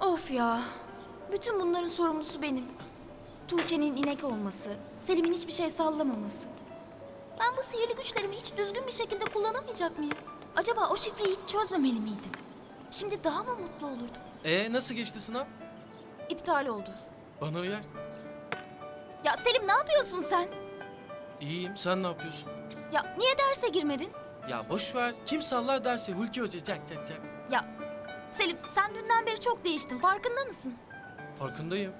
Of ya. Bütün bunların sorumlusu benim. Tuğçe'nin inek olması, Selim'in hiçbir şey sallamaması. Ben bu sihirli güçlerimi hiç düzgün bir şekilde kullanamayacak mıyım? Acaba o şifreyi hiç çözmemeli miydim? Şimdi daha mı mutlu olurdum? Ee nasıl geçti sınav? İptal oldu. Bana uyar. Ya Selim ne yapıyorsun sen? İyiyim sen ne yapıyorsun? Ya niye derse girmedin? Ya boş ver. Kim sallar dersi Hulki Hoca cak cak cak. Selim sen dünden beri çok değiştin farkında mısın? Farkındayım.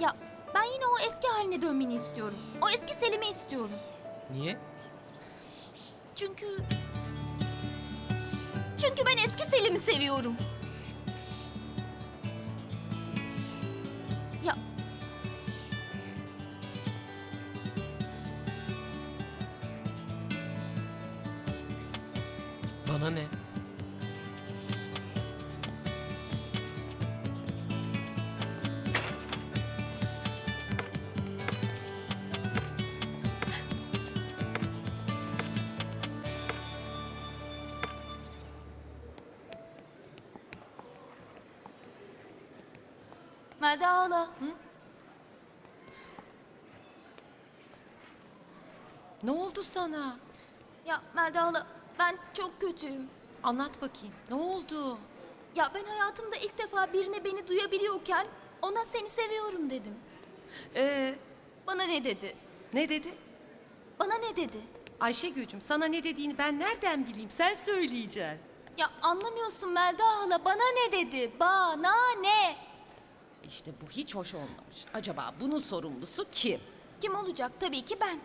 Ya ben yine o eski haline dönmeni istiyorum. O eski Selim'i istiyorum. Niye? Çünkü... Çünkü ben eski Selim'i seviyorum. Ya Bana ne? Melda ağla. Ne oldu sana? Ya Melda ağla ben çok kötüyüm. Anlat bakayım. Ne oldu? Ya ben hayatımda ilk defa birine beni duyabiliyorken ona seni seviyorum dedim. Ee, Bana ne dedi? ne dedi? Bana ne dedi? Ayşegül'cüm sana ne dediğini ben nereden bileyim? Sen söyleyeceksin. Ya anlamıyorsun Melda hala bana ne dedi? Bana ne? İşte bu hiç hoş olmamış. Acaba bunun sorumlusu kim? Kim olacak? Tabii ki ben.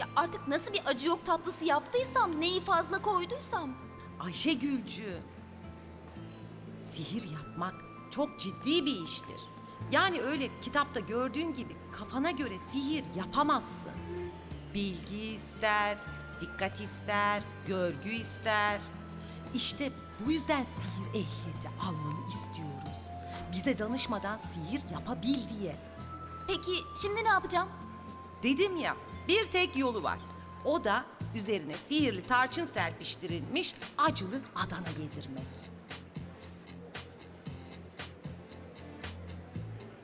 Ya artık nasıl bir acı yok tatlısı yaptıysam, neyi fazla koyduysam. Ayşegül'cüğüm. Sihir yapmak çok ciddi bir iştir. Yani öyle kitapta gördüğün gibi kafana göre sihir yapamazsın. Bilgi ister, dikkat ister, görgü ister. İşte bu yüzden sihir ehliyeti almanı istiyoruz. Bize danışmadan sihir yapabil diye. Peki şimdi ne yapacağım? Dedim ya bir tek yolu var. O da üzerine sihirli tarçın serpiştirilmiş acılı Adana yedirmek.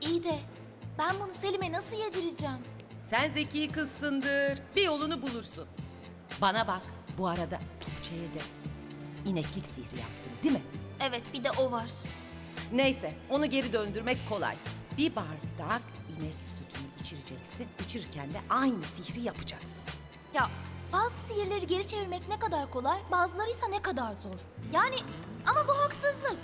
İyi de ben bunu Selim'e nasıl yedireceğim? Sen zeki kızsındır. Bir yolunu bulursun. Bana bak. Bu arada Tuğçe'ye de ineklik sihri yaptın değil mi? Evet bir de o var. Neyse onu geri döndürmek kolay. Bir bardak inek sütünü içireceksin. İçirirken de aynı sihri yapacaksın. Ya bazı sihirleri geri çevirmek ne kadar kolay, bazıları ise ne kadar zor. Yani ama bu haksızlık.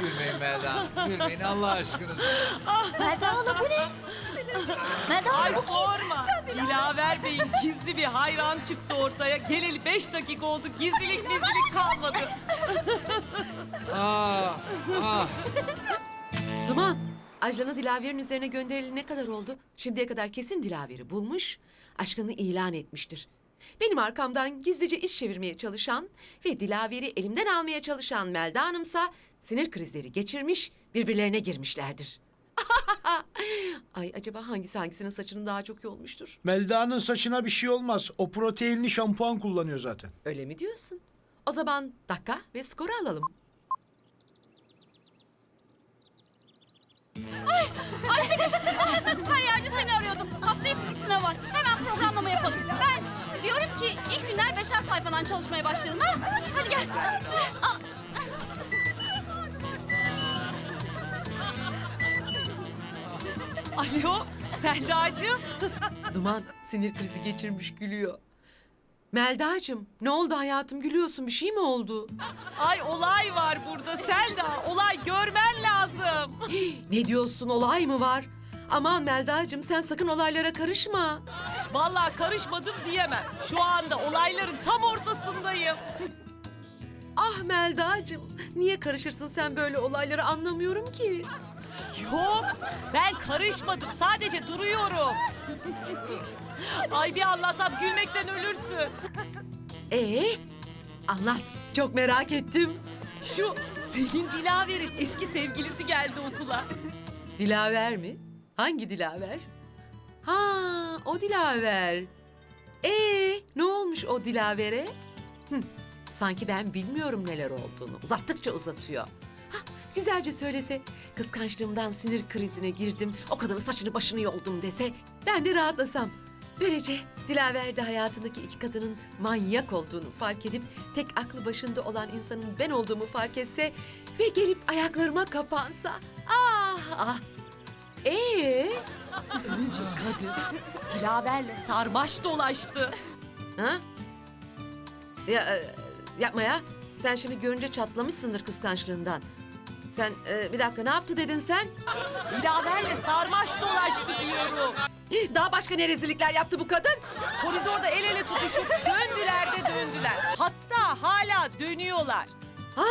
Gülmeyin Melda Gülmeyin Allah aşkınıza. Melda hala bu ne? Melda hala bu kim? sorma. Dilaver Bey'in gizli bir hayran çıktı ortaya. Geleli beş dakika oldu. Gizlilik mizlilik kalmadı. Ah, ah. Duman, Ajlan'ı Dilaver'in üzerine göndereli ne kadar oldu? Şimdiye kadar kesin Dilaver'i bulmuş, aşkını ilan etmiştir. Benim arkamdan gizlice iş çevirmeye çalışan ve Dilaver'i elimden almaya çalışan Melda Hanım'sa sinir krizleri geçirmiş, birbirlerine girmişlerdir. Ay acaba hangisi hangisinin saçının daha çok yolmuştur? Melda'nın saçına bir şey olmaz. O proteinli şampuan kullanıyor zaten. Öyle mi diyorsun? O zaman dakika ve skoru alalım. Her yerde seni arıyordum. Haftaya fizik sınavı var. Hemen programlama yapalım. Ben diyorum ki ilk günler beşer sayfadan çalışmaya başlayalım ha? Hadi gel. Alo Selda'cığım. Duman sinir krizi geçirmiş gülüyor. Melda'cığım ne oldu hayatım gülüyorsun bir şey mi oldu? Ay olay var burada Selda. Olay görmen lazım. Ne diyorsun olay mı var? Aman Melda'cığım sen sakın olaylara karışma. Vallahi karışmadım diyemem. Şu anda olayların tam ortasındayım. Ah Melda'cığım niye karışırsın sen böyle olaylara anlamıyorum ki. Yok ben karışmadım. Sadece duruyorum. Ay bir anlasam gülmekten ölürsün. Ee, anlat çok merak ettim. Şu Selin Dilaver'in eski sevgilisi geldi okula. Dilaver mi? Hangi Dilaver? Ha o Dilaver. Ee ne olmuş o Dilaver'e? Hı, Sanki ben bilmiyorum neler olduğunu. Uzattıkça uzatıyor. Güzelce söylese, kıskançlığımdan sinir krizine girdim, o kadının saçını başını yoldum dese, ben de rahatlasam. Böylece Dilaver de hayatındaki iki kadının manyak olduğunu fark edip tek aklı başında olan insanın ben olduğumu fark etse ve gelip ayaklarıma kapansa. Ah ah. Ee? Önce kadın Dilaver'le sarmaş dolaştı. Ha? Ya, e, yapma ya. Sen şimdi görünce çatlamışsındır kıskançlığından. Sen e, bir dakika ne yaptı dedin sen? Dilaver'le sarmaş dolaştı diyorum. Daha başka ne rezillikler yaptı bu kadın? Koridorda el ele tutuşup döndüler de döndüler. Hatta hala dönüyorlar. Ha,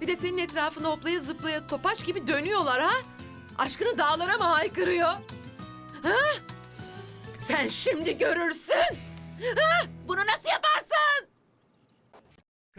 bir de senin etrafında hoplaya zıplaya topaç gibi dönüyorlar ha? Aşkını dağlara mı haykırıyor? Ha? Sen şimdi görürsün. Ha? Bunu nasıl yaparsın?